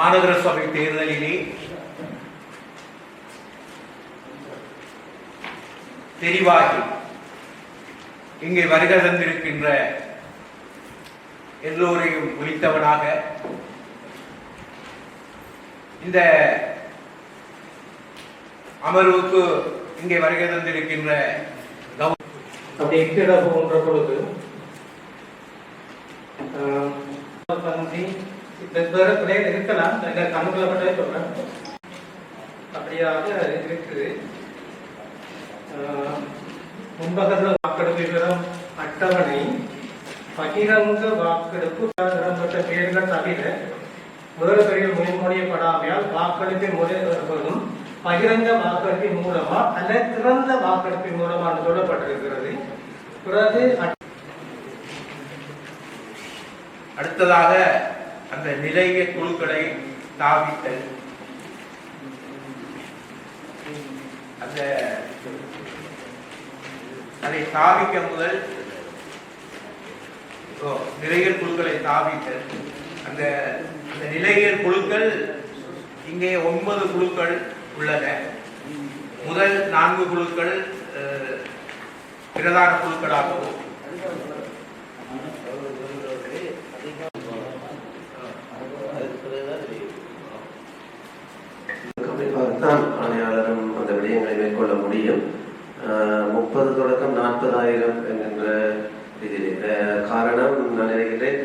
மாநகர சபை தேர்தலிலே தெரிவாகி இங்கே வருகை தந்திருக்கின்ற எல்லோரையும் குறித்தவனாக இந்த அமர்வுக்கு இங்கே வருகை தந்திருக்கின்ற அப்படி பொழுது ஆஹ், வெவ்வேறு பிள்ளைகள் இருக்கலாம். எங்க கண்ணுக்குள்ள மட்டும் சொல்றேன். அப்படியாக இருக்குது. ஆஹ், முன்பகத்தில் வாக்கெடுப்பு விவரம் அட்டவணை. பகிரங்க வாக்கெடுப்பு இடம்பெற்ற பேர்கள் தவிர முதல் பிரிவில் முன்மொழியப்படாமையால் வாக்கெடுப்பின் முறைகளும் பகிரங்க வாக்கெடுப்பின் மூலமா அல்ல திறந்த வாக்கெடுப்பின் மூலமா என்று சொல்லப்பட்டிருக்கிறது. பிறகு அடுத்ததாக அந்த நிலைய குழுக்களை தாவித்தல் அந்த அதை தாவிக்க முதல் நிலையர் குழுக்களை தாவித்தல் அந்த அந்த நிலையர் குழுக்கள் இங்கே ஒன்பது குழுக்கள் உள்ளன. முதல் நான்கு குழுக்கள் அஹ், பிரதான குழுக்களாகவும். தான் ஆணையாளரும் அந்த விடயங்களை மேற்கொள்ள முடியும். முப்பது தொடக்கம் நாற்பதாயிரம் என்கின்ற இதில். காரணம் நான் நினைக்கிறேன்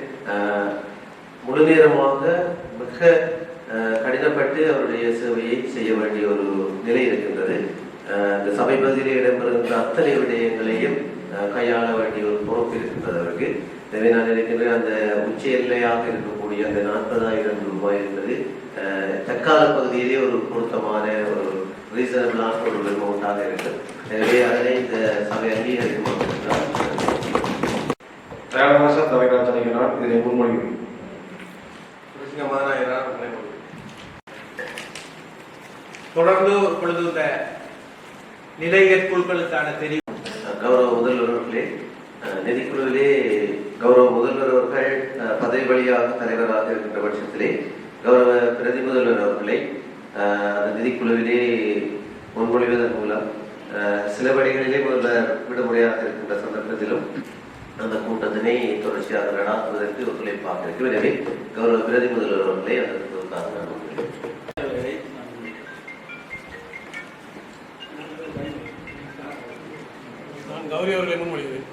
முழு நேரமாக மிக அஹ், கடினப்பட்டு அவருடைய சேவையை செய்ய வேண்டிய ஒரு நிலை இருக்கின்றது. இந்த சபை பகுதியில் இடம்பெறுகின்ற அத்தனை விடயங்களையும் அஹ், கையாள வேண்டிய பொறுப்பு இருக்கின்றது அவருக்கு எனவே நான் நினைக்கின்றேன் அந்த உச்ச எல்லையாக இருக்கக்கூடிய அந்த நாற்பதாயிரம் ரூபாய் என்பது தற்கால பகுதியிலே ஒரு பொருத்தமான ஒரு ரீசனபிளான ஒரு அமௌண்டாக இருக்கு எனவே அதனை இந்த சபை அங்கீகரிக்கும் இதனை தொடர்ந்து இப்பொழுது இந்த நிலையற் குழுக்களுக்கான தெரிவு. கௌரவ முதல்வர் அவர்களே அஹ், நிதிக்குழுவிலே கௌரவ முதல்வர் அவர்கள் பதவி வழியாக தலைவராக இருக்கின்ற பட்சத்திலே கௌரவ பிரதி முதல்வர் அவர்களை அஹ், அந்த நிதிக்குழுவிலே முன்மொழிவதன் மூலம் சில வழிகளிலே முதல்வர் விடுமுறையாக இருக்கின்ற சந்தர்ப்பத்திலும் அந்த கூட்டத்தினை தொடர்ச்சியாக நடாத்துவதற்கு ஒத்துழைப்பாக இருக்கும் எனவே கௌரவ பிரதி முதல்வர் அவர்களை அதற்கு நான் முன்மொழிகிறேன். நான் கௌரி அவர்களை